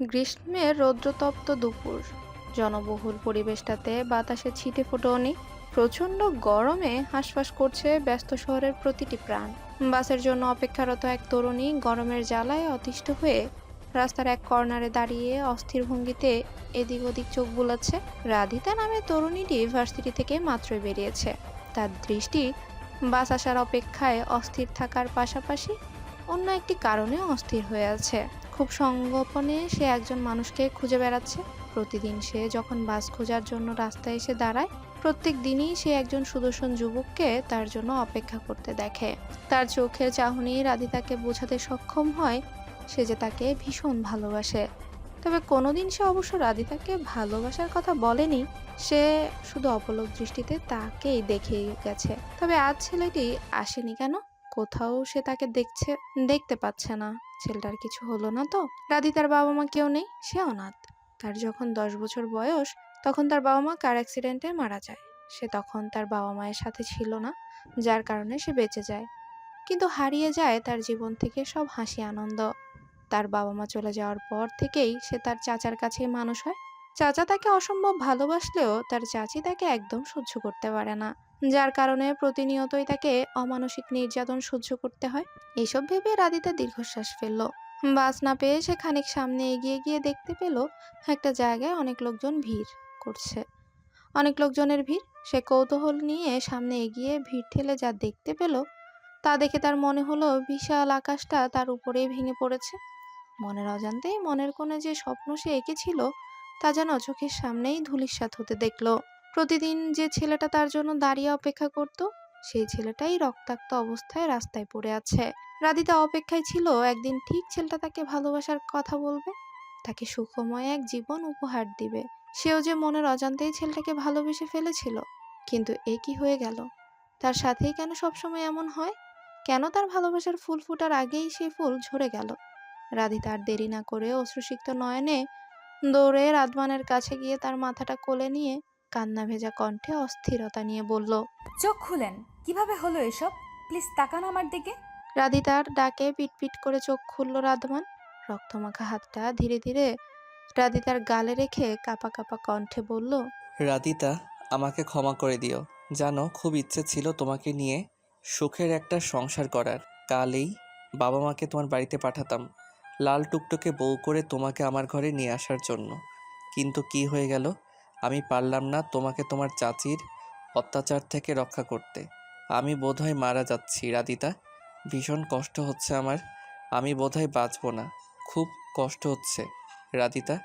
গ্রীষ্মের রৌদ্রতপ্ত দুপুর। জনবহুল পরিবেশটাতে বাতাসে ছিটে ফোটাও নেই প্রচণ্ড গরমে হাঁসফাঁস করছে ব্যস্ত শহরের প্রতিটি প্রাণ। বাসের জন্য অপেক্ষারত এক তরুণী গরমের জ্বালায় অতিষ্ঠ হয়ে রাস্তার এক কর্নারে দাঁড়িয়ে অস্থির ভঙ্গিতে এদিক ওদিক চোখ বুলাচ্ছে। রাধিতা নামে তরুণীটি ভার্সিটি থেকে মাত্রই বেরিয়েছে। তার দৃষ্টি বাস আসার অপেক্ষায় অস্থির থাকার পাশাপাশি অন্য একটি কারণেও অস্থির হয়ে আছে। খুব সংগোপনে সে একজন মানুষকে খুঁজে বেড়াচ্ছে। প্রতিদিন সে যখন বাস খোঁজার জন্য রাস্তায় এসে দাঁড়ায়, প্রত্যেক দিনই সে একজন সুদর্শন যুবককে তার জন্য অপেক্ষা করতে দেখে। তার চোখের চাহনি রাধিতাকে বোঝাতে সক্ষম হয়, সে যে তাকে ভীষণ ভালোবাসে। তবে কোনোদিন সে অবশ্য রাধিতাকে ভালোবাসার কথা বলেনি, সে শুধু অপলক দৃষ্টিতে তাকেই দেখে গেছে। তবে আজ ছেলেটি আসেনি কেন? কোথাও সে তাকে দেখছে, দেখতে পাচ্ছে না। ছেলেটার কিছু হলো না তো। রাধি তার বাবা মা কেউ নেই, সে অনাথ। তার যখন দশ বছর বয়স, তখন তার বাবা মা কার অ্যাক্সিডেন্টে মারা যায়। সে তখন তার বাবা মায়ের সাথে ছিল না, যার কারণে সে বেঁচে যায়। কিন্তু হারিয়ে যায় তার জীবন থেকে সব হাসি আনন্দ তার বাবা মা চলে যাওয়ার পর থেকেই সে তার চাচার কাছেই মানুষ হয়। চাচা তাকে অসম্ভব ভালোবাসলেও তার চাচি তাকে একদম সহ্য করতে পারে না। যার কারণে প্রতিনিয়তই তাকে অমানসিক নির্যাতন সহ্য করতে হয়। এসব ভেবে রাধিতা দীর্ঘশ্বাস ফেলল। বাস না পেয়ে সে খানিক সামনে এগিয়ে গিয়ে দেখতে পেল, একটা জায়গায় অনেক লোকজন ভিড় করছে। অনেক লোকজনের ভিড়। সে কৌতূহল নিয়ে সামনে এগিয়ে ভিড় ঠেলে যা দেখতে পেল, তা দেখে তার মনে হলো বিশাল আকাশটা তার উপরেই ভেঙে পড়েছে। মনের অজান্তেই মনের কোণে যে স্বপ্ন সে এঁকেছিল তা যেন চোখের সামনেই ধুলিস্বাত হতে দেখল। প্রতিদিন যে ছেলেটা তার জন্য দাঁড়িয়ে অপেক্ষা করত, সেই ছেলেটাই রক্তাক্ত অবস্থায় রাস্তায় পড়ে আছে। রাধিতা অপেক্ষায় ছিল, একদিন ঠিক ছেলেটা তাকে ভালোবাসার কথা বলবে, তাকে সুখময় এক জীবন উপহার দিবে। সেও যে মনের অজান্তেই ছেলেটাকে ভালোবেসে ফেলেছিল, কিন্তু এ কি হয়ে গেল? তার সাথেই কেন সবসময় এমন হয়? কেন তার ভালোবাসার ফুল ফুটার আগেই সেই ফুল ঝরে গেল? রাধিতা আর দেরি না করে অশ্রুসিক্ত নয়নে দৌড়ে রাধবানের কাছে গিয়ে তার মাথাটা কোলে নিয়ে কান্না ভেজা কণ্ঠে অস্থিরতা নিয়ে বলল চোখ খুলেন। কীভাবে হলো এসব? প্লিজ তাকান আমার দিকে। রাধিতার ডাকে পিটপিট করে চোখ খুলল রাধমান রক্তমাখা হাতটা ধীরে ধীরে রাধিতার গালে রেখে কাপা কাপা কণ্ঠে বলল রাধিতা আমাকে ক্ষমা করে দিও। জানো খুব ইচ্ছে ছিল তোমাকে নিয়ে সুখের একটা সংসার করার। কালেই বাবা মাকে তোমার বাড়িতে পাঠাতাম। লাল টুকটুকে বউ করে তোমাকে আমার ঘরে নিয়ে আসার জন্য। কিন্তু কি হয়ে গেল? আমি পারলাম না তোমাকে তোমার চাচির অত্যাচার থেকে রক্ষা করতে। আমি বোধহয় মারা যাচ্ছি রাধিতা। ভীষণ কষ্ট হচ্ছে আমার। আমি বোধহয় বাঁচবো না। খুব কষ্ট হচ্ছে। রাধিতা?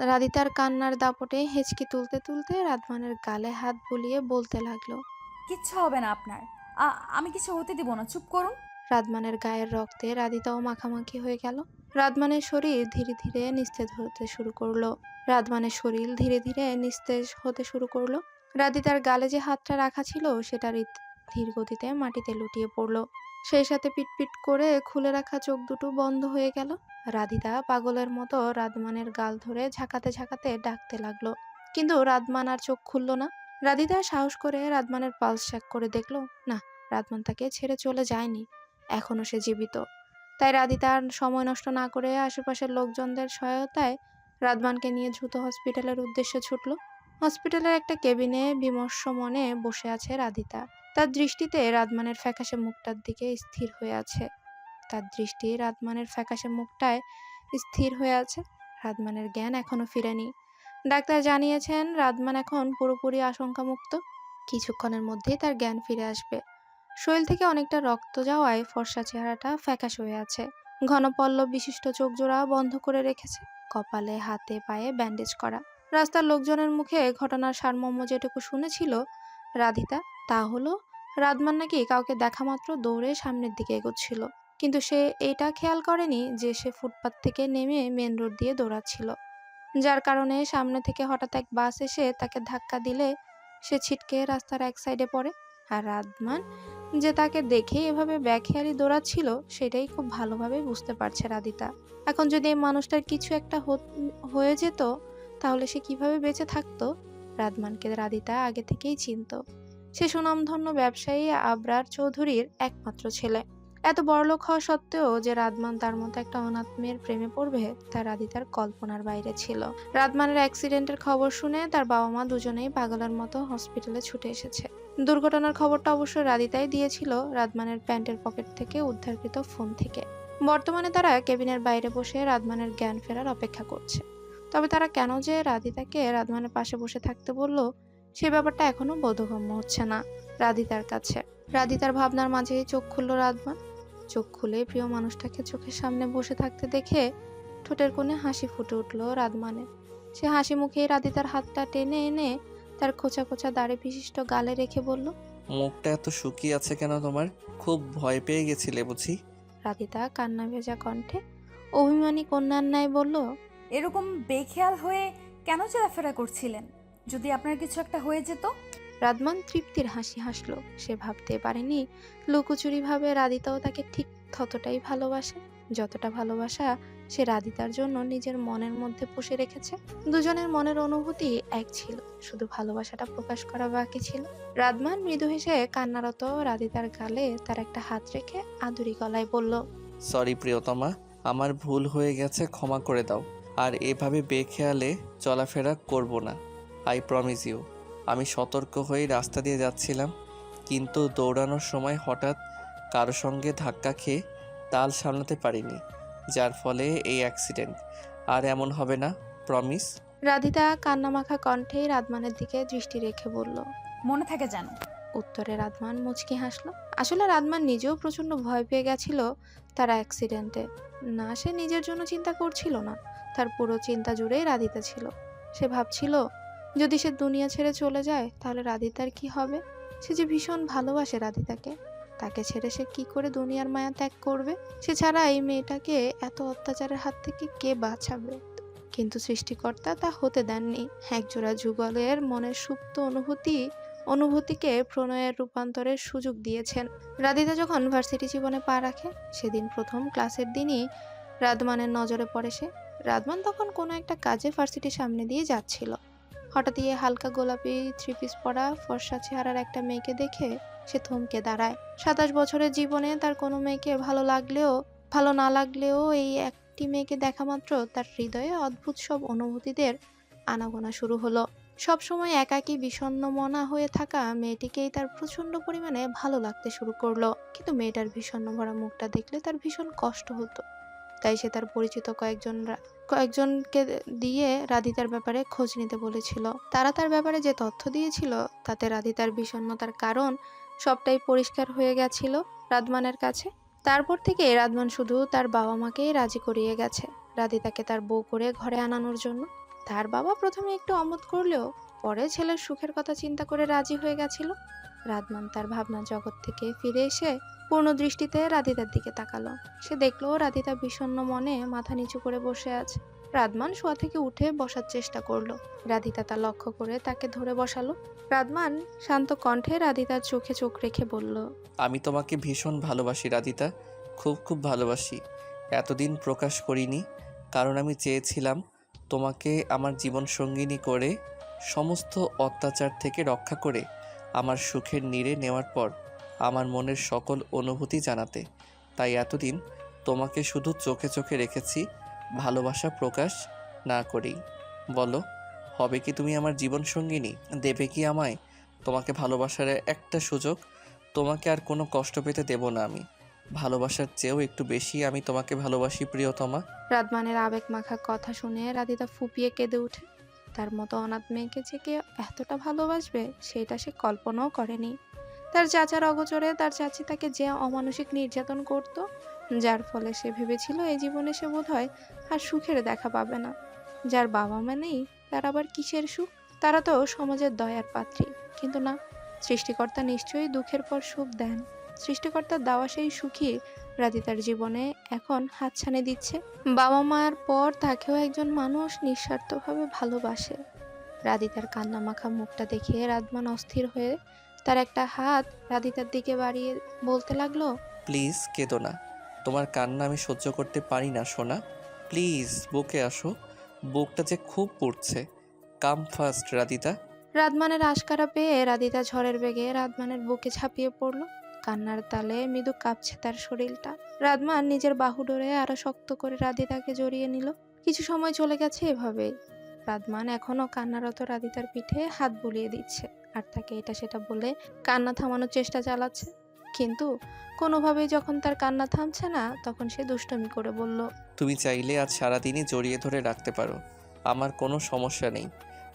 রাধিতার কান্নার দাপটে হেঁচকি তুলতে তুলতে রাধমানের গালে হাত বুলিয়ে বলতে লাগল কিচ্ছু হবে না আপনার। আ- আমি কিছু হতে দিব না। চুপ করুন। রাধমানের গায়ের রক্তে রাধিতাও মাখামাখি হয়ে গেল। রাধমানের শরীর ধীরে ধীরে নিস্তেজ হতে শুরু করল। রাধমানের শরীর ধীরে ধীরে নিস্তেজ হতে শুরু করল। রাধিতার গালে যে হাতটা রাখা ছিল সেটা ধীর গতিতে মাটিতে লুটিয়ে পড়ল। সেই সাথে পিটপিট করে খুলে রাখা চোখ দুটো বন্ধ হয়ে গেল। রাধিতা পাগলের মতো রাধমানের গাল ধরে ঝাঁকাতে ঝাঁকাতে ডাকতে লাগল। কিন্তু রাধমান আর চোখ খুলল না। রাধিতা সাহস করে রাধমানের পালস চেক করে দেখল, না রাধমান তাকে ছেড়ে চলে যায়নি। এখনও সে জীবিত। তাই রাধিতা আর সময় নষ্ট না করে আশেপাশের লোকজনদের সহায়তায় রাধমানকে নিয়ে দ্রুত হসপিটালের উদ্দেশ্যে ছুটল। হসপিটালের একটা কেবিনে বিমর্ষ মনে বসে আছে রাধিতা। তার দৃষ্টিতে রাধমানের ফ্যাকাশে মুখটার দিকে স্থির হয়ে আছে। তার দৃষ্টি রাধমানের ফ্যাকাশে মুখটায় স্থির হয়ে আছে। রাধমানের জ্ঞান এখনও ফিরেনি। ডাক্তার জানিয়েছেন রাধমান এখন পুরোপুরি আশঙ্কামুক্ত। কিছুক্ষণের মধ্যেই তার জ্ঞান ফিরে আসবে। শরীর থেকে অনেকটা রক্ত যাওয়ায় ফর্সা চেহারাটা ফ্যাকাশ হয়ে আছে। ঘন পল্লব বিশিষ্ট চোখ জোড়া বন্ধ করে রেখেছে। কপালে, হাতে, পায়ে ব্যান্ডেজ করা। রাস্তার লোকজনের মুখে ঘটনার সারমর্ম যেটুকু শুনেছিল রাধিতা, তা হলো, রাধমান নাকি কাউকে দেখা মাত্র দৌড়ে সামনের দিকে এগোচ্ছিল। কিন্তু সে এটা খেয়াল করেনি যে সে ফুটপাত থেকে নেমে মেন রোড দিয়ে দৌড়াচ্ছিল। যার কারণে সামনে থেকে হঠাৎ এক বাস এসে তাকে ধাক্কা দিলে সে ছিটকে রাস্তার এক সাইডে পড়ে। আর রাধমান যে তাকে দেখে এভাবে ব্যাখেয়ালি দৌড়াচ্ছিল, সেটাই খুব ভালোভাবে বুঝতে পারছে রাধিতা এখন যদি এই মানুষটার কিছু একটা হয়ে যেত, তাহলে সে কীভাবে বেঁচে থাকতো? রাধমানকে রাধিতা আগে থেকেই চিনত। সে সুনামধন্য ব্যবসায়ী আবরার চৌধুরীর একমাত্র ছেলে। এত বড়লোক হওয়া সত্ত্বেও যে রাদমান তার মতো একটা অনাথ মেয়ের প্রেমে পড়বে, তা রাদিতার কল্পনার বাইরে ছিল। রাদমানের অ্যাক্সিডেন্টের খবর শুনে তার বাবা মা দুজনেই পাগলের মতো হসপিটালে ছুটে এসেছে। দুর্ঘটনার খবরটা অবশ্য রাদিতাই দিয়েছিল রাদমানের প্যান্টের পকেট থেকে উদ্ধারকৃত ফোন থেকে। বর্তমানে তারা কেবিনের বাইরে বসে রাদমানের জ্ঞান ফেরার অপেক্ষা করছে। তবে তারা কেন যে রাধিতাকে রাদমানের পাশে বসে থাকতে বলল, সে ব্যাপারটা এখনও বোধগম্য হচ্ছে না রাধিতার কাছে। রাধিতার ভাবনার মাঝেই চোখ খুলল রাদমান চোখ খুলে প্রিয় মানুষটাকে চোখের সামনে বসে থাকতে দেখে ঠোঁটের কোণে হাসি ফুটে উঠল রাদমানের সে হাসি মুখেই রাধিতার হাতটা টেনে এনে তার খোঁচা খোঁচা দাড়ি বিশিষ্ট গালে রেখে বলল মুখটা এত শুকিয়ে আছে কেন তোমার? খুব ভয় পেয়ে গেছিলে বুঝি? রাধিতা কান্না ভেজা কণ্ঠে অভিমানী কন্যার ন্যায় বলল এরকম বেখেয়াল হয়ে কেন চলাফেরা করছিলেন? যদি আপনার কিছু একটা হয়ে যেত? রাদমান তৃপ্তির হাসি হাসলো। সে ভাবতে পারেনি লুকোচুরি ভাবে রাদিতাও তাকে ঠিক ততটাই ভালোবাসে। যতটা ভালোবাসা সে রাদিতার জন্য নিজের মনের মধ্যে পুষে রেখেছে। দুজনের মনের অনুভূতি এক ছিল, শুধু ভালোবাসাটা প্রকাশ করা বাকি ছিল। রাদমান মৃদু হেসে কান্নারত রাদিতার গালে তার একটা হাত রেখে আদুরি গলায় বলল সরি প্রিয়তমা, আমার ভুল হয়ে গেছে, ক্ষমা করে দাও। আর এভাবে বেখেয়ালে চলাফেরা করব না। আই প্রমিস ইউ আমি সতর্ক হয়ে রাস্তা দিয়ে যাচ্ছিলাম, কিন্তু দৌড়ানোর সময় হঠাৎ কারও সঙ্গে ধাক্কা খেয়ে তাল সামলাতে পারিনি। যার ফলে এই অ্যাক্সিডেন্ট আর এমন হবে না প্রমিস রাধিতা কান্নামাখা কণ্ঠে রাদমানের দিকে দৃষ্টি রেখে বলল মনে থাকে জানো উত্তরে রাদমান মুচকি হাসলো। আসলে রাদমান নিজেও প্রচণ্ড ভয় পেয়ে গেছিল তার অ্যাক্সিডেন্টে না সে নিজের জন্য চিন্তা করছিল না। তার পুরো চিন্তা জুড়েই রাধিতা ছিল। সে ভাবছিল যদি সে দুনিয়া ছেড়ে চলে যায় তাহলে রাধিতার কি হবে? সে যে ভীষণ ভালোবাসে রাধিতাকে। তাকে ছেড়ে সে কি করে দুনিয়ার মায়া ত্যাগ করবে? সে ছাড়া এই মেয়েটাকে এত অত্যাচারের হাত থেকে কে বাঁচাবে? কিন্তু সৃষ্টিকর্তা তা হতে দেননি। একজোড়া যুগলের মনের সুপ্ত অনুভূতি, অনুভূতিকে প্রণয়ের রূপান্তরের সুযোগ দিয়েছেন। রাধিতা যখন ভার্সিটি জীবনে পা রাখে, সেদিন প্রথম ক্লাসের দিনই রাদমানের নজরে পড়ে সে। রাদমান তখন কোনো একটা কাজে ভার্সিটির সামনে দিয়ে যাচ্ছিল। হঠাৎই এই হালকা গোলাপি থ্রি পিস পরা ফর্সা চেহারার একটা মেয়েকে দেখে সে থমকে দাঁড়ায়। সাতাশ বছরের জীবনে তার কোনো মেয়েকে ভালো লাগলেও, ভালো না লাগলেও এই একটি মেয়েকে দেখা মাত্র তার হৃদয়ে অদ্ভুত সব অনুভূতিদের আনাগোনা শুরু হলো। সবসময় একাকী বিষণ্ণ মনা হয়ে থাকা মেয়েটিকেই তার প্রচণ্ড পরিমাণে ভালো লাগতে শুরু করল। কিন্তু মেয়েটার বিষণ্ণ ভরা মুখটা দেখলে তার ভীষণ কষ্ট হতো। তাই সে তার পরিচিত কয়েকজন কয়েকজনকে দিয়ে রাধিতার ব্যাপারে খোঁজ নিতে বলেছিল। তারা তার ব্যাপারে যে তথ্য দিয়েছিল, তাতে রাধিতার বিষণ্ণতার কারণ সবটাই পরিষ্কার হয়ে গেছিল রাদমানের কাছে। তারপর থেকে রাদমান শুধু তার বাবা মাকেই রাজি করিয়ে গেছে, রাধিতাকে তার বউ করে ঘরে আনানোর জন্য। তার বাবা প্রথমে একটু অমত করলেও পরে ছেলের সুখের কথা চিন্তা করে রাজি হয়ে গেছিল। রাদমান তার ভাবনা জগৎ থেকে ফিরে এসে পূর্ণ দৃষ্টিতে রাধিতার দিকে তাকালো। সে দেখল রাধিতা বিষণ্ণ মনে মাথা নিচু করে বসে আছে। রাদমান শোয়া থেকে উঠে বসার চেষ্টা করল। রাধিতা তা লক্ষ্য করে তাকে ধরে বসালো। রাদমান শান্ত কণ্ঠে রাধিতার চোখে চোখ রেখে বলল, আমি তোমাকে ভীষণ ভালোবাসি রাধিতা, খুব খুব ভালোবাসি। এতদিন প্রকাশ করিনি, কারণ আমি চেয়েছিলাম তোমাকে আমার জীবন সঙ্গিনী করে, সমস্ত অত্যাচার থেকে রক্ষা করে, আমার সুখের নীড়ে নেওয়ার পর আমার মনের সকল অনুভূতি জানাতে। তাই এতদিন তোমাকে শুধু চোখে চোখে রেখেছি ভালোবাসা প্রকাশ না করেই বলো, হবে কি তুমি আমার জীবন সঙ্গিনী? দেবে কি আমায়? তোমাকে ভালোবাসার একটা সুযোগ তোমাকে আর কোনো কষ্ট পেতে দেব না আমি। ভালোবাসার চেয়েও একটু বেশি আমি তোমাকে ভালোবাসি, প্রিয়তমা। রাদমানের আবেগ মাখা কথা শুনে রাধিতা ফুপিয়ে কেঁদে ওঠে। তার মতো অনাথ মেয়েকে যে কে এতটা ভালোবাসবে, সেটা সে কল্পনাও করেনি। তার চাচার অগোচরে তার চাচি তাকে যে অমানসিক নির্যাতন করত যার ফলে সে ভেবেছিল এই জীবনে সে বোধ হয় আর সুখের দেখা পাবে না। যার বাবা মা নেই, তার আবার কিসের সুখ? তারা তো সমাজের দয়ার পাত্রী। কিন্তু না, সৃষ্টিকর্তা নিশ্চয়ই দুঃখের পর সুখ দেন। সৃষ্টিকর্তার দেওয়া সেই সুখী রাধিতার জীবনে এখন হাতছানি দিচ্ছে। বাবা মায়ের পর তাকেও একজন মানুষ নিঃস্বার্থভাবে ভালোবাসে। রাধিতার কান্না মাখা মুখটা দেখে রাদমান অস্থির হয়ে তার একটা হাত রাধিতার দিকে বাড়িয়ে বলতে লাগল, প্লিজ কেঁদো না। তোমার কান্না আমি সহ্য করতে পারি না, সোনা। প্লিজ, বুকে আসো। বুকটা যে খুব পড়ছে। Come first Radhita. রাদমানের আশকারা পেয়ে রাধিতা ঝড়ের বেগে রাদমানের বুকে ঝাঁপিয়ে পড়ল। কান্নার তালে মৃদু কাঁপছে তার শরীরটা। রাদমান নিজের বাহু ডোরে আরও শক্ত করে রাধিতাকে জড়িয়ে নিল। কিছু সময় চলে গেছে এভাবেই। রাদমান এখনও কান্নারত রাধিতার পিঠে হাত বুলিয়ে দিচ্ছে। আর তাকে এটা সেটা বলে কান্না থামানোর চেষ্টা চালাচ্ছে। কিন্তু কোনোভাবেই যখন তার কান্না থামছে না তখন সে দুষ্টমি করে বলল তুমি চাইলে আজ সারাদিনই জড়িয়ে ধরে রাখতে পারো আমার কোনো সমস্যা নেই।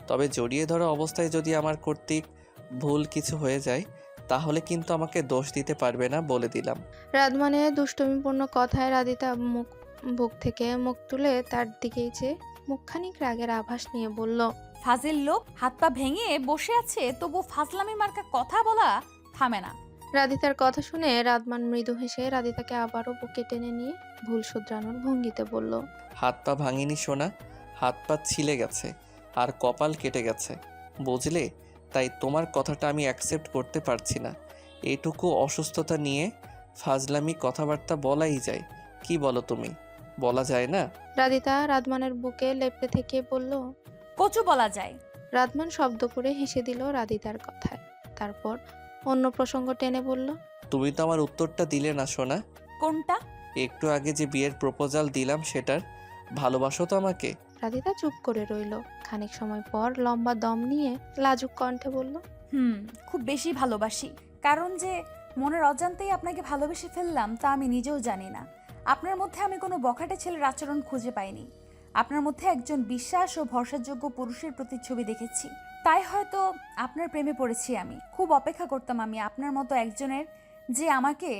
তবে জড়িয়ে ধরা অবস্থায় যদি আমার কর্তৃক ভুল কিছু হয়ে যায় তাহলে কিন্তু আমাকে দোষ দিতে পারবে না বলে দিলাম। রাদমানের দুষ্টমিপূর্ণ কথায় রাধিতা মুখ বুক থেকে মুখ তুলে তার দিকেই যে মুখখানিক রাগের আভাস নিয়ে বলল ফাজিল লোক হাত পা ভেঙে বসে আছে তবু ফাজলামি মার্কা কথা বলা থামে না। রাধিতার কথা শুনে রাদমান মৃদু হেসে রাধিতাকে আবারও বুকে টেনে নিয়ে ভুল শুধরানোর ভঙ্গিতে বলল হাত পা ভাঙিনি সোনা হাত পা ছিলে গেছে আর কপাল কেটে গেছে। বুঝলে? তাই তোমার কথাটা আমি অ্যাকসেপ্ট করতে পারছি না। এটুকু অসুস্থতা নিয়ে ফাজলামি কথাবার্তা বলাই যায় কি বলো তুমি? বলা যায় না? রাধিতা রাদমানের বুকে লেপটে থেকে বলল কচু বলা যায়। রাদমান শব্দ করে হেসে দিল রাধিতার কথায়। তারপর অন্য প্রসঙ্গ টেনে বলল তুমি তো আমার উত্তরটা দিলে না সোনা। কোনটা? একটু আগে যে বিয়ের প্রপোজাল দিলাম সেটার ভালোবাসো তো আমাকে। রাধিতা চুপ করে রইল। খানিক সময় পর লম্বা দম নিয়ে লাজুক কণ্ঠে বলল হুম খুব বেশি ভালোবাসি। কারণ যে মনের অজান্তেই আপনাকে ভালোবেসে ফেললাম তা আমি নিজেও জানি না। আপনার মধ্যে আমি কোনো বখাটে ছেলের আচরণ খুঁজে পাইনি। আপনার মধ্যে একজন বিশ্বাস ও ভরসাযোগ্য পুরুষের প্রতিচ্ছবি দেখেছি। তাই হয়তো আপনার প্রেমে পড়েছি আমি। খুব অপেক্ষা করতাম আমি আপনার মতো একজনের যে আমাকে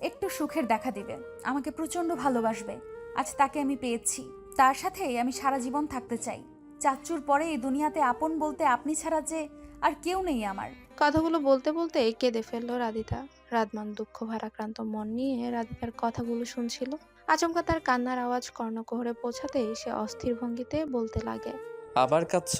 একটু সুখের দেখা দিবে আমাকে প্রচণ্ড ভালোবাসবে। আজ তাকে আমি পেয়েছি। তার সাথেই আমি সারা জীবন থাকতে চাই। চাচ্চুর পরে এই দুনিয়াতে আপন বলতে আপনি ছাড়া যে আর কেউ নেই আমার। কথাগুলো বলতে বলতে কেঁদে ফেলল রাধিতা রাদমান দুঃখ ভারাক্রান্ত মন নিয়ে রাধিতার কথাগুলো শুনছিল। আচমকা তার কান্নার আওয়াজ কর্ণকোহরে পৌঁছাতেই সে অস্থির ভঙ্গিতে বলতে লাগে আবার কাঁদছ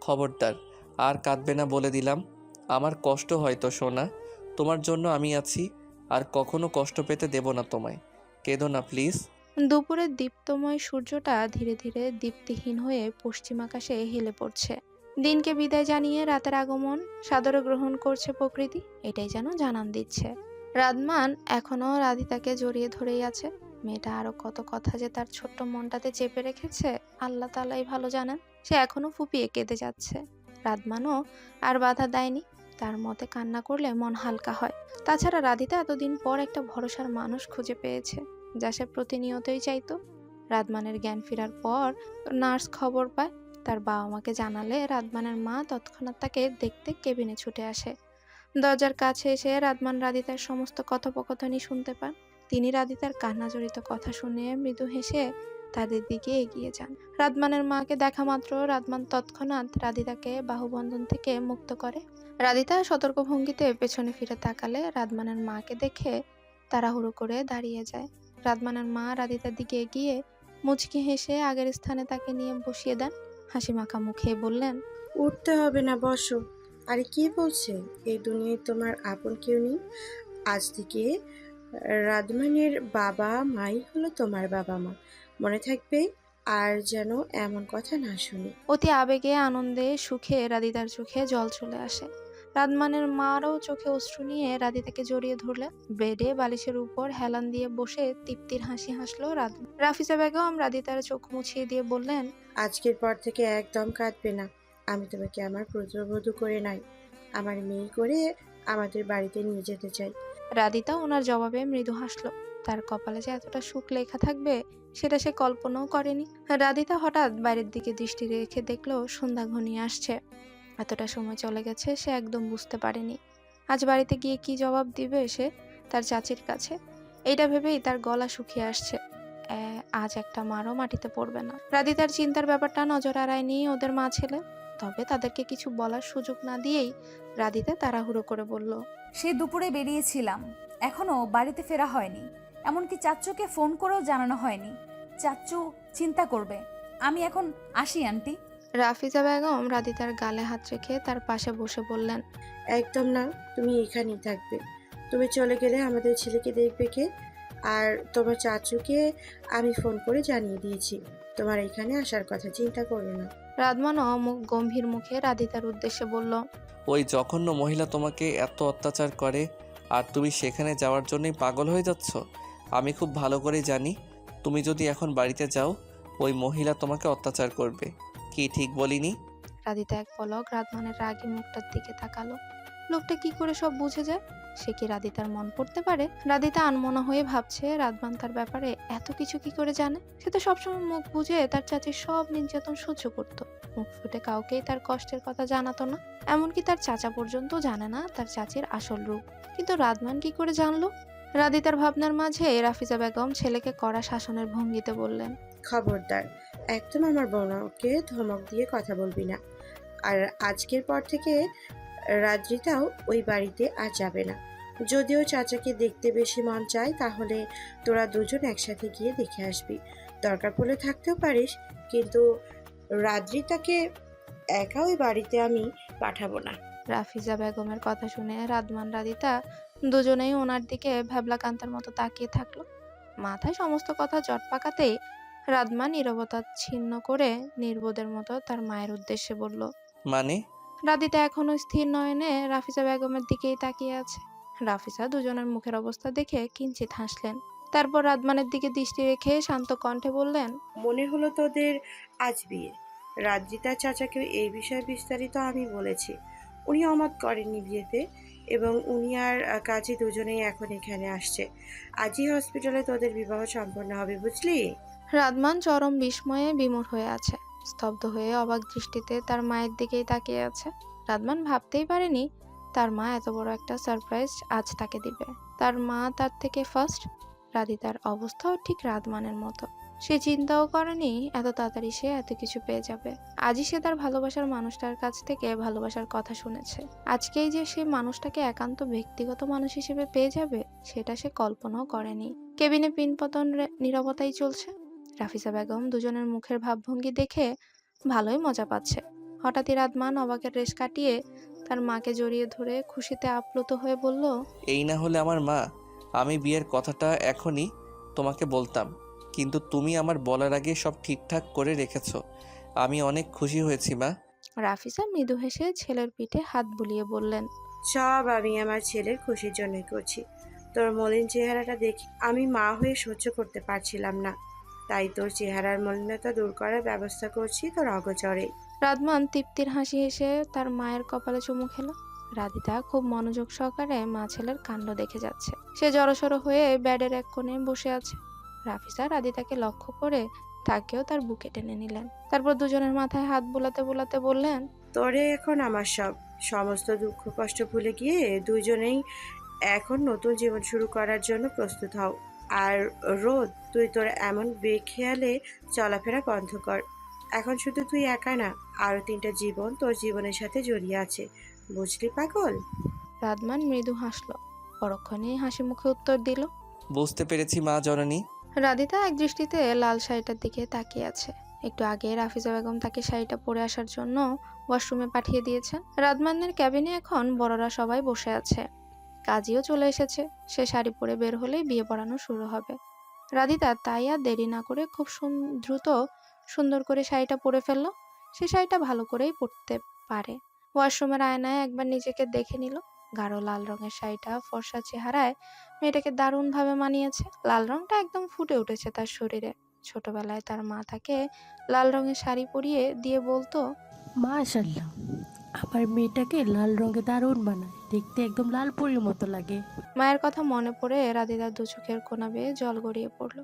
খবরদার। আর কাঁদবে না বলে দিলাম। আমার কষ্ট হয়তো, সোনা। তোমার জন্য আমি আছি, আর কখনো কষ্ট পেতে দেব না তোমায়। কেঁদো না, প্লিজ। দুপুরের দীপ্তময় সূর্যটা ধীরে ধীরে দীপ্তিহীন হয়ে পশ্চিম আকাশে হেলে পড়ছে। দিনকে বিদায় জানিয়ে রাতের আগমন, সাদরে গ্রহণ করছে প্রকৃতি, এটাই যেন জানান দিচ্ছে। রাদমান এখনও রাধিতাকে জড়িয়ে ধরেই আছে। মেয়েটা আরও কত কথা যে তার ছোট্ট মনটাতে চেপে রেখেছে, আল্লাহ তালাই ভালো জানেন, সে এখনও ফুপিয়ে কেঁদে যাচ্ছে। রাদমানও আর বাধা দেয়নি। তার মতে কান্না করলে মন হালকা হয়। তাছাড়া রাধিতা এতদিন পর একটা ভরসার মানুষ খুঁজে পেয়েছে, যা সে প্রতিনিয়তই চাইতো। রাদমানের জ্ঞান ফেরার পর নার্স খবর পায়, তার বাবা মাকে জানালে রাদমানের মা তৎক্ষণাৎ তাকে দেখতে কেবিনে ছুটে আসে। দরজার কাছে এসে রাদমান রাধিতার সমস্ত কথোপকথনই শুনতে পান। তিনি রাধিতার কান্না জড়িত কথা শুনে মৃদু হেসে তাদের দিকে এগিয়ে যান। রাদমানের মাকে দেখা মাত্র রাদমান তৎক্ষণাৎ রাধিতাকে বাহুবন্ধন থেকে মুক্ত করে। রাধিতা সতর্ক ভঙ্গিতে পেছনে ফিরে তাকালে রাদমানের মাকে দেখে তাড়াহুড়ো করে দাঁড়িয়ে যায়। রাদমানের মা রাধিতার দিকে এগিয়ে মুচকি হেসে আগের স্থানে তাকে নিয়ে বসিয়ে দেন। হাসি মাখা মুখে বললেন, উঠতে হবে না, বসো। আরে কি বলছে? এই দুনিয়ায় তোমার আপন কেউ নেই। আজ থেকে রাদমানের বাবা মাই হলো তোমার বাবা মা মনে থাকবে আর যেন এমন কথা না শুনি। অতি আবেগে আনন্দে সুখে রাধিতার চোখে জল চলে আসে। রাদমানের মারও চোখে অশ্রু নিয়ে রাধিতাকে জড়িয়ে ধরলেন বেডে বালিশের উপর হেলান দিয়ে বসে তৃপ্তির হাসি হাসলো রাদমান রাফিজা বেগম রাধিতার চোখ মুছিয়ে দিয়ে বললেন আজকের পর থেকে একদম কাঁদবে না। আমি তোমাকে আমার পুত্রবধূ করে নাই। আমার মেয়ে করে আমাদের বাড়িতে নিয়ে যেতে চাই। রাধিতা ওনার জবাবে মৃদু হাসলো। তার কপালে যে এতটা সুখ লেখা থাকবে সেটা সে কল্পনাও করেনি। রাধিতা হঠাৎ বাইরের দিকে দৃষ্টি রেখে দেখল সন্ধ্যা ঘনিয়ে আসছে। এতটা সময় চলে গেছে সে একদম বুঝতে পারেনি। আজ বাড়িতে গিয়ে কি জবাব দিবে সে তার চাচির কাছে? এইটা ভেবেই তার গলা শুকিয়ে আসছে। আজ একটা মারও মাটিতে পড়বে না। রাধিতার চিন্তার ব্যাপারটা নজর এড়ায়নি ওদের মা ছেলে। তবে তাদেরকে কিছু বলার সুযোগ না দিয়েই রাধিতা তাড়াহুড়ো করে বলল, সে দুপুরে বেরিয়েছিলাম। এখনও বাড়িতে ফেরা হয়নি। এমনকি চাচ্চুকে ফোন করেও জানানো হয়নি। চাচ্চু চিন্তা করবে। আমি এখন আসি আন্টি। রাফিজা বেগম রাধিতার গালে হাত রেখে তার পাশে বসে বললেন একদম না তুমি এখানেই থাকবে। তুমি চলে গেলে আমাদের ছেলেকে দেখবে কে? আর তোমার চাচুকে আমি ফোন করে জানিয়ে দিয়েছি। তোমার এখানে আসার কথা চিন্তা করো না। রাদমানও মুখ গম্ভীর মুখে রাধিতার উদ্দেশ্যে বলল ওই জঘন্য মহিলা তোমাকে এত অত্যাচার করে আর তুমি সেখানে যাওয়ার জন্যই পাগল হয়ে যাচ্ছ? আমি খুব ভালো করে জানি। তুমি যদি এখন বাড়িতে যাও, ওই মহিলা তোমাকে অত্যাচার করবে। কি ঠিক বলিনি? রাধিতা এক পলক রাধমানের রাগী মুখটার দিকে তাকালো। লোকটা কি করে সব বুঝে যায়? সে কি রাধিতার মন পড়তে পারে? রাধিতা আনমনা হয়ে ভাবছে রাধবান তার ব্যাপারে এত কিছু কি করে জানে? সে তো সবসময় মুখ বুঝে তার চাচির সব নির্যাতন সহ্য করত। মুখ ফুটে কাউকেই তার কষ্টের কথা জানাতো না। এমনকি তার চাচা পর্যন্ত জানে না তার চাচির আসল রূপ। কিন্তু রাধমান কি করে জানলো? রাধিতার ভাবনার মাঝে রাফিজা বেগম ছেলেকে কড়া শাসনের ভঙ্গিতে বললেন খবরদার একদম আমার বোনকে ধমক দিয়ে কথা বলবি না। আর আজকের পর থেকে রাত্রিটাও ওই বাড়িতে আর যাবে না। যদিও চাচাকে দেখতে বেশি মন চায় তাহলে তোরা দুজন একসাথে গিয়ে দেখে আসবি। দরকার পড়লে থাকতেও পারিস কিন্তু রাদ্রিতাকে একা ওই বাড়িতে আমি পাঠাবো না। রাফিজা বেগমের কথা শুনে রাদমান রাদিতা দুজনেই ওনার দিকে ভ্যাবলা কান্তার মতো তাকিয়ে থাকল। মাথায় সমস্ত কথা জট পাকাতেই রাদমা নীরবতা ছিন্ন করে নির্বোধের মতো তার মায়ের উদ্দেশ্যে বলল মানে? রাদিতা এখনও স্থির নয়নে রাফিজা বেগমের দিকেই তাকিয়ে আছে। রাফিজা দুজনের মুখের অবস্থা দেখে কিঞ্চিত হাসলেন। তারপর রাদমানের দিকে দৃষ্টি রেখে শান্ত কণ্ঠে বললেন মনে হলো তোদের আজ বিয়ে। রাজ্রিতার চাচাকেও এই বিষয়ে বিস্তারিত আমি বলেছি। উনি অমত করেননি বিয়েতে। এবং উনি আর কাজী দুজনেই এখন এখানে আসছে। আজই হসপিটালে তোদের বিবাহ সম্পন্ন হবে, বুঝলি? রাদমান চরম বিস্ময়ে বিমূঢ় হয়ে আছে। স্তব্ধ হয়ে অবাক দৃষ্টিতে তার মায়ের দিকেই তাকিয়ে আছে। রাদমান ভাবতেই পারেনি তার মা এত বড় একটা সারপ্রাইজ আজ তাকে দিবে। তার মা তার থেকে ফার্স্ট রাধিতার অবস্থাও ঠিক রাদমানের মতো। সে চিন্তাও করেনি, এত তাড়াতাড়ি সে এত কিছু পেয়ে যাবে। আজই সে তার ভালোবাসার মানুষটার কাছ থেকে ভালোবাসার কথা শুনেছে। আজকেই যে সে মানুষটাকে একান্ত ব্যক্তিগত মানুষ হিসেবে পেয়ে যাবে, সেটা সে কল্পনাও করেনি। কেবিনে পিনপতন নীরবতাই চলছে। রাফিজা বেগম দুজনের মুখের ভাবভঙ্গি দেখে ভালোই মজা পাচ্ছে। হঠাৎই রাদমান অবাকের রেশ কাটিয়ে তার মাকে জড়িয়ে ধরে খুশিতে আপ্লুত হয়ে বলল, এই না হলে আমার মা, আমি বিয়ের কথাটা এখনই তোমাকে বলতাম। কিন্তু তুমি আমার বলার আগে সব ঠিকঠাক করে রেখেছো। আমি অনেক খুশি হয়েছি মা। রাফিজা মৃদু হেসে ছেলের পিঠে হাত বুলিয়ে বললেন সব আমি আমার ছেলের খুশির জন্যই করছি। তোর মলিন চেহারাটা দেখি আমি মা হয়ে সহ্য করতে পারছিলাম না। তাই তোর চেহারার মলিনতা দূর করার ব্যবস্থা করছি তোর অগচরে। রাদমান তৃপ্তির হাসি হেসে তার মায়ের কপালে চুমু খেলো। রাধিতা খুব মনোযোগ সহকারে মা ছেলের কাণ্ড দেখে যাচ্ছে। সে জড়সড় হয়ে ব্যাডের এক কোণে বসে আছে। রাফিজা রাধিতাকে লক্ষ্য করে তাকেও তার বুকে টেনে নিলেন। তারপর দুজনের মাথায় হাত বোলাতে বোলাতে বললেন তোরে এখন আমার সব সমস্ত দুঃখ কষ্ট ভুলে গিয়ে দুজনেই এখন নতুন জীবন শুরু করার জন্য প্রস্তুত হও। আর রোদ তুই তোর এমন বেখেয়ালে চলাফেরা বন্ধ কর। এখন শুধু তুই একা না আরও তিনটা জীবন তোর জীবনের সাথে জড়িয়ে আছে। বুঝলি পাগল? রাদমান মৃদু হাসলো। পরক্ষণেই হাসি মুখে উত্তর দিল বুঝতে পেরেছি মা জননী। রাধিতা এক দৃষ্টিতে লাল শাড়িটার দিকে তাকিয়ে আছে। একটু আগে রাফিজা বেগম তাকে শাড়িটা পরে আসার জন্য ওয়াশরুমে পাঠিয়ে দিয়েছেন। রাদমানের ক্যাবিনে এখন বড়রা সবাই বসে আছে। কাজীও চলে এসেছে। সে শাড়ি পরে বের হলেই বিয়ে পড়ানো শুরু হবে। রাধিতা তাই আর দেরি না করে খুব দ্রুত সুন্দর করে শাড়িটা পরে ফেলল। সে শাড়িটা ভালো করেই পরতে পারে। ওয়াশরুমের আয়নায় একবার নিজেকে দেখে নিল। গাঢ় লাল রঙের শাড়িটা ফর্সা চেহারায় মেয়েটাকে দারুণভাবে মানিয়েছে। লাল রংটা একদম ফুটে উঠেছে তার শরীরে। ছোটবেলায় তার মা তাকে লাল রঙের শাড়ি পরিয়ে দিয়ে বলতো মাশাল্লাহ আমার মেয়েটাকে লাল রঙে দারুণ বানায় দেখতে একদম লাল পরীর মতো লাগে। মায়ের কথা মনে পড়ে রাধিতার দু চোখের কোনা বেয়ে জল গড়িয়ে পড়ল।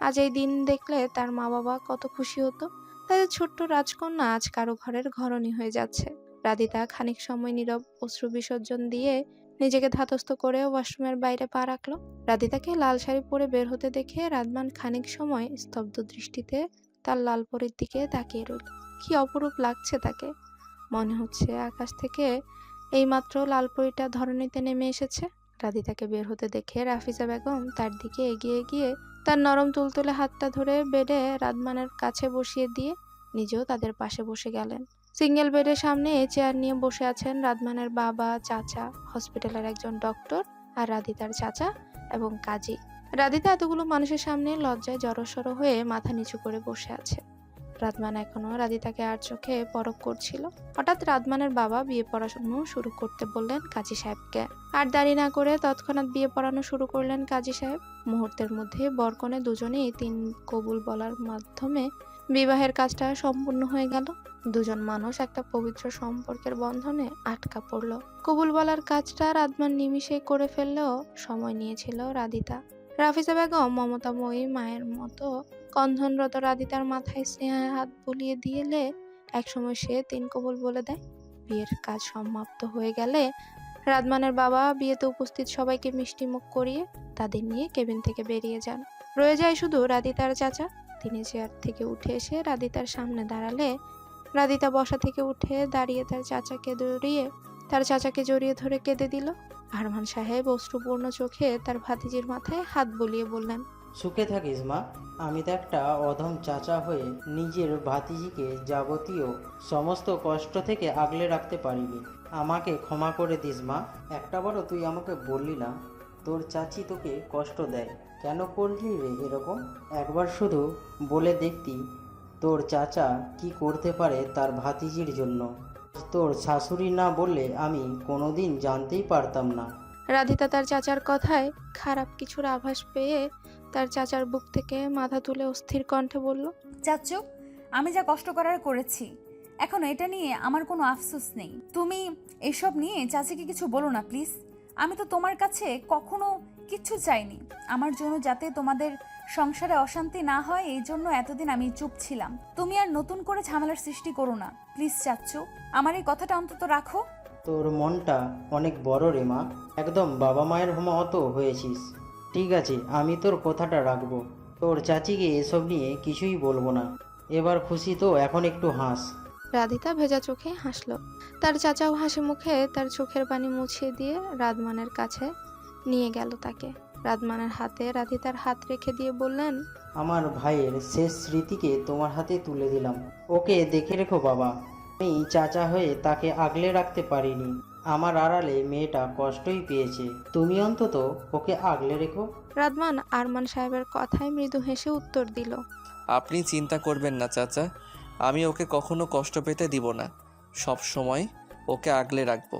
আজ এই দিন দেখলে তার মা বাবা কত খুশি হতো। তাদের ছোট্ট রাজকন্যা আজ কারও ঘরের ঘরণী হয়ে যাচ্ছে। রাধিতা খানিক সময় নীরব অশ্রু বিসর্জন দিয়ে নিজেকে ধাতস্থ করে ওয়াশরুমের বাইরে পা রাখল। রাধিতাকে লাল শাড়ি পরে বের হতে দেখে রাদমান খানিক সময় স্তব্ধ দৃষ্টিতে তার লাল পরীর দিকে তাকিয়ে রইল। কি অপরূপ লাগছে তাকে। মনে হচ্ছে আকাশ থেকে এইমাত্র লাল পরীটা ধরণীতে নেমে এসেছে। রাধিতাকে বের হতে দেখে রাফিজা বেগম তার দিকে এগিয়ে গিয়ে তার নরম তুলতুলে হাতটা ধরে বেডে রাদমানের কাছে বসিয়ে দিয়ে নিজেও তাদের পাশে বসে গেলেন। সিঙ্গেল বেডের সামনে চেয়ার নিয়ে বসে আছেন রাদমানের বাবা, চাচা, হসপিটালের একজন ডক্টর আর রাধিতার চাচা এবং কাজী। রাধিতা এতগুলো মানুষের সামনে লজ্জায় জড়সড় হয়ে মাথা নিচু করে বসে আছে। রাদমান এখনও রাধিতাকে আর চোখে পরক করছিল। হঠাৎ রাদমানের বাবা বিয়ে পড়াশুনো শুরু করতে বললেন কাজী সাহেবকে। আর দেরি না করে তৎক্ষণাৎ বিয়ে পড়ানো শুরু করলেন কাজী সাহেব। মুহূর্তের মধ্যে বরকনে দুজনেই তিন কবুল বলার মাধ্যমে বিবাহের কাজটা সম্পূর্ণ হয়ে গেল। দুজন মানুষ একটা পবিত্র সম্পর্কের বন্ধনে আটকা পড়ল। কবুল বলার কাজটা রাদমান নিমিষেই করে ফেললেও সময় নিয়েছিল রাধিতা। রাফিজা বেগম মমতাময়ী মায়ের মতো কন্ধনরত রাধিতার মাথায় স্নেহায় হাত বুলিয়ে দিয়েলে একসময় সে তিন কবুল বলে দেয়, বিয়ের কাজ সমাপ্ত হয়ে গেলে রাদমানের বাবা বিয়েতে উপস্থিত সবাইকে মিষ্টিমুখ করিয়ে তাদের নিয়ে কেবিন থেকে বেরিয়ে যান। রয়ে যায় শুধু রাধিতার চাচা। তিনি চেয়ার থেকে উঠে এসে রাধিতার সামনে দাঁড়ালে রাধিতা বসা থেকে উঠে দাঁড়িয়ে তার চাচাকে জড়িয়ে, তার চাচাকে জড়িয়ে ধরে কেঁদে দিল। আরমান সাহেব অশ্রুপূর্ণ চোখে তার ভাতিজির মাথায় হাত বুলিয়ে বললেন, সুখে থাকিস মা। আমি তো একটা অধম চাচা হয়ে নিজের ভাতিজিকে যাবতীয় সমস্ত কষ্ট থেকে আগলে রাখতে পারিনি। আমাকে ক্ষমা করে দিস মা। একটা বারও তুই আমাকে বললি না। তোর চাচি তোকে কষ্ট দেয়। কেন করলি রে এরকম? একবার শুধু বলে দেখতি তোর চাচা কি করতে পারে তার ভাতিজির জন্য? তোর শাশুড়ি না বললে আমি কোনোদিন জানতেই পারতাম না। রাধিতা তার চাচার কথায় খারাপ কিছুর আভাস পেয়ে তার চাচার বুক থেকে মাথা তুলে অস্থির কণ্ঠে বলল চাচ্চু আমি যা কষ্ট করার করেছি এখন এটা নিয়ে আমার কোনো আফসোস নেই। তুমি এসব নিয়ে চাচিকে কিছু বলো না প্লিজ। আমি তো তোমার কাছে কখনো কিচ্ছু চাইনি। আমার জন্য যাতে তোমাদের সংসারে অশান্তি না হয় এই জন্য এতদিন আমি চুপ ছিলাম। তুমি আর নতুন করে ঝামেলার সৃষ্টি করো না। প্লিজ চাচ্চু আমার এই কথাটা অন্তত রাখো। তোর মনটা অনেক বড় রে মা। একদম বাবা মায়ের মতো হয়েছিস। ঠিক আছে আমি তোর কথাটা রাখব। তোর চাচিকে এসব নিয়ে কিছুই বলব না। এবার খুশি তো এখন একটু হাস। রাধিতা ভেজা চোখে হাসলো। তার চাচাও হাসি মুখে তার চোখের পানি মুছিয়ে দিয়ে রাদমানের কাছে নিয়ে গেল তাকে। রাদমানের হাতে রাধি তার হাত রেখে দিয়ে বললেন আমার ভাইয়ের শেষ স্মৃতিকে তোমার হাতে তুলে দিলাম। ওকে দেখে রেখো বাবা। আমি চাচা হয়ে তাকে আগলে রাখতে পারিনি। আমার আড়ালে মেয়েটা কষ্টই পেয়েছে। তুমি অন্তত ওকে আগলে রেখো। রাদমান আরমান সাহেবের কথায় মৃদু হেসে উত্তর দিল আপনি চিন্তা করবেন না চাচা। আমি ওকে কখনো কষ্ট পেতে দিব না। সব সময় ওকে আগলে রাখব।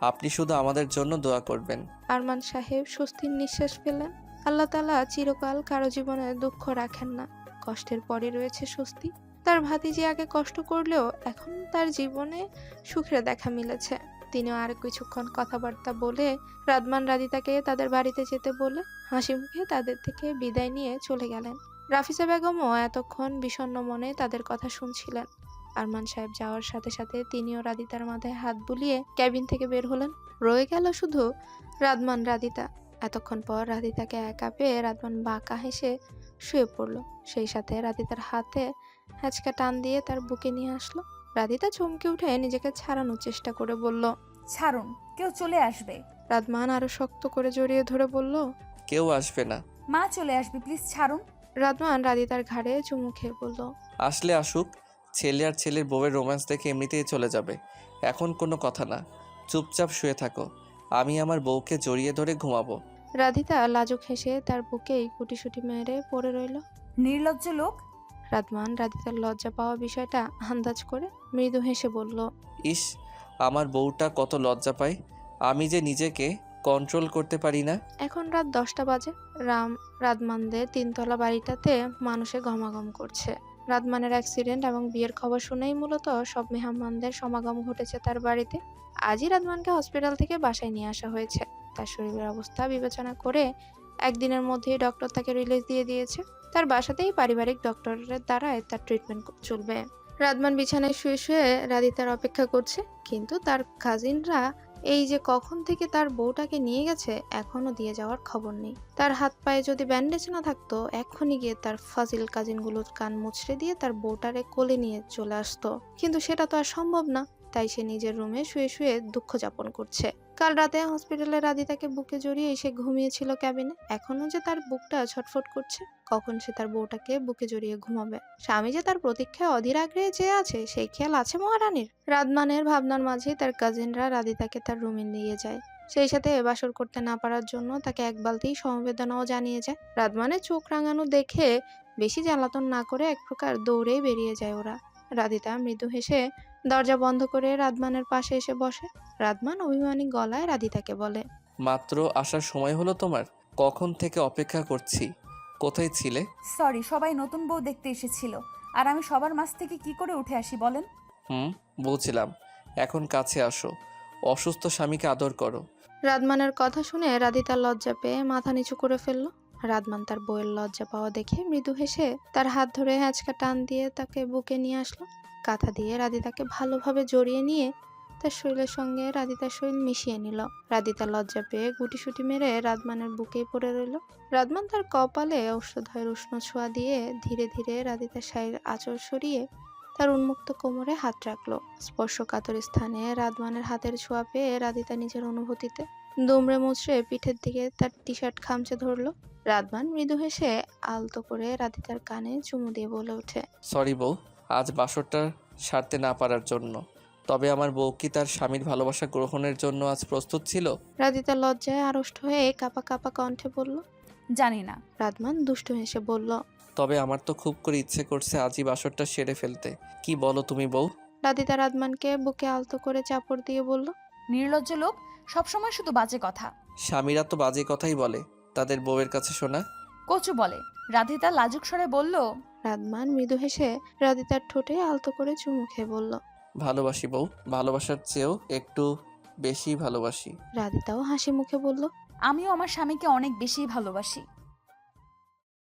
আপনি শুধু আমাদের জন্য দোয়া করবেন। আরমান সাহেব স্বস্তির নিঃশ্বাস ফেলেন আল্লাহ তালা চিরকাল কারও জীবনে দুঃখ রাখেন না। কষ্টের পরে রয়েছে স্বস্তি। তার ভাতিজি আগে কষ্ট করলেও এখন তার জীবনে সুখের দেখা মিলেছে। তিনিও আর কিছুক্ষণ কথাবার্তা বলে রাদমান রাদিতাকে তাদের বাড়িতে যেতে বলে হাসি মুখে তাদের থেকে বিদায় নিয়ে চলে গেলেন। রাফিসা বেগমও এতক্ষণ বিষণ্ণ মনে তাদের কথা শুনছিলেন। আরমান সাহেব যাওয়ার সাথে সাথে তিনিও রাদিতার মাথায় হাত বুলিয়ে ক্যাবিন থেকে বের হলেন। রয়ে গেল শুধু রাদমান রাদিতা এতক্ষণ পর রাধিতাকে একা পেয়ে রাদমান বাঁকা হেসে শুয়ে পড়ল। সেই সাথে রাধিতার হাতে হ্যাচকা টান দিয়ে তার বুকে নিয়ে আসলো। রাধিতা চমকে উঠে নিজেকে ছাড়ানোর চেষ্টা করে বলল ছাড়ুন কেউ চলে আসবে। রাদমান আরও শক্ত করে জড়িয়ে ধরে বলল কেউ আসবে না। মা চলে আসবে প্লিজ ছাড়ুন। রাদমান রাধিতার ঘাড়ে চুমু খেয়ে বলল আসলে আসুক। ছেলে আর ছেলের বউয়ের রোম্যান্স দেখে এমনিতেই চলে যাবে। এখন কোনো কথা না। চুপচাপ শুয়ে থাকো। আমি আমার বউকে জড়িয়ে ধরে ঘুমাবো। রাধিতা লাজুক হেসে তার বুকেই কুটিসুটি মেরে পড়ে রইল। নির্লজ্জ লোক। রাদমান রাধিতার লজ্জা পাওয়া বিষয়টা আন্দাজ করে মৃদু হেসে বলল ইস আমার বউটা কত লজ্জা পায়। আমি যে নিজেকে কন্ট্রোল করতে পারি না। এখন রাত দশটা বাজে। রাম রাদমানদের তিনতলা বাড়িটাতে মানুষে ঘমাঘম করছে। রাদমানের অ্যাক্সিডেন্ট এবং বিয়ের খবর শুনেই মূলত সব মেহমানদের সমাগম ঘটেছে তার বাড়িতে। আজই রাদমানকে হসপিটাল থেকে বাসায় নিয়ে আসা হয়েছে। তার শরীরের অবস্থা বিবেচনা করে একদিনের মধ্যেই ডক্টর তাকে রিলিজ দিয়ে দিয়েছে। তার বাসাতেই পারিবারিক ডক্টরের দ্বারাই তার ট্রিটমেন্ট চলবে। রাদমান বিছানায় শুয়ে শুয়ে রাদিতার অপেক্ষা করছে, কিন্তু তার কাজিনরা এই যে কখন থেকে তার বউটাকে নিয়ে গেছে এখনও দিয়ে যাওয়ার খবর নেই। তার হাত পায়ে যদি ব্যান্ডেজ না থাকতো, এক্ষুনি গিয়ে তার ফাজিল কাজিনগুলোর কান মুছড়ে দিয়ে তার বউটারে কোলে নিয়ে চলে আসতো। কিন্তু সেটা তো আর সম্ভব না। তাই সে নিজের রুমে শুয়ে শুয়ে দুঃখ যাপন করছে। কাল রাতে হসপিটালে রাধিতাকে বুকে জড়িয়ে সে ঘুমিয়েছিল ক্যাবিনে। এখনও যে তার বুকটা ছটফট করছে, কখন সে তার বউটাকে বুকে জড়িয়ে ঘুমাবে? স্বামী যে তার প্রতীক্ষায় অধীর আগ্রহে চেয়ে আছে, সেই খেয়াল আছে মহারানীর? রাদমানের ভাবনার মাঝে তার কাজিনরা রাধিতাকে তার রুমে নিয়ে যায়। সেই সাথে এবাসর করতে না পারার জন্য তাকে এক বালতি সমবেদনাও জানিয়ে যায়। রাদমানের চোখ রাঙানো দেখে বেশি জ্বালাতন না করে এক প্রকার দৌড়েই বেরিয়ে যায় ওরা। রাধিতা মৃদু হেসে দরজা বন্ধ করে রাদমানের পাশে এসে বসে। রাদমান অভিমানী গলায় রাধিতাকে বলে মাত্র আসার সময় হলো তোমার। কখন থেকে অপেক্ষা করছি? কোথায় ছিলে? সরি সবাই নতুন বউ দেখতে এসেছিল। আর আমি সবার মাছ থেকে কি করে উঠে আসি বলেন? হুম বলছিলাম। এখন কাছে আসো। অসুস্থ স্বামীকে আদর করো। রাদমানের কথা শুনে রাধিতা লজ্জা পেয়ে মাথা নিচু করে ফেলল। রাদমান তার বইয়ের লজ্জা পাওয়া দেখে মৃদু হেসে তার হাত ধরে হ্যাঁচকা টান দিয়ে তাকে বুকে নিয়ে আসলো। কাঁথা দিয়ে রাধিতাকে ভালোভাবে জড়িয়ে নিয়ে তার শরীরের সঙ্গে রাধিতার শরীর মিশিয়ে নিল। রাধিতা লজ্জা পেয়ে গুটিসুটি মেরে রাদমানের বুকেই পড়ে রইল। রাদমান তার কপালে ঔষধের উষ্ণ ছোঁয়া দিয়ে ধীরে ধীরে রাধিতার শাড়ির আঁচড় সরিয়ে তার উন্মুক্ত কোমরে হাত রাখল। স্পর্শকাতর স্থানে রাদমানের হাতের ছোঁয়া পেয়ে রাধিতা নিজের অনুভূতিতে দুমড়ে মুচড়ে পিঠের দিকে তার টি শার্ট খামচে ধরলো। রাদমান মৃদু হেসে আলতো করে রাধিতার কানে চুমু দিয়ে বলে ওঠে সরি বউ আজ বাসরটা সারতে না পারার জন্য। তবে আমার বউ কি তার স্বামীর ভালোবাসা গ্রহণের জন্য আজ প্রস্তুত ছিল? রাধিতা লজ্জায় আড়ষ্ট হয়ে কাপা কাপা কণ্ঠে বলল জানি না। রাদমান দুষ্টু হেসে বলল তবে আমার তো খুব করে ইচ্ছে করছে আজই বাসরটা সেরে ফেলতে। কি বলো তুমি বউ? রাধিতা রাদমানকে বুকে আলতো করে চাপড় দিয়ে বলল নির্লজ্জ লোক সবসময় শুধু বাজে কথা। স্বামীরা তো বাজে কথাই বলে। তাদের বউয়ের কাছে শোনা। কচু বলে রাধিতা লাজুক স্বরে বলল রাদমান মৃদু হেসে রাধিতার ঠোঁটে আলতো করে চুমু খেয়ে বলল ভালোবাসি বউ ভালোবাসার চেয়েও একটু বেশি ভালোবাসি। রাধিতাও হাসি মুখে বলল আমিও আমার স্বামীকে অনেক বেশি ভালোবাসি।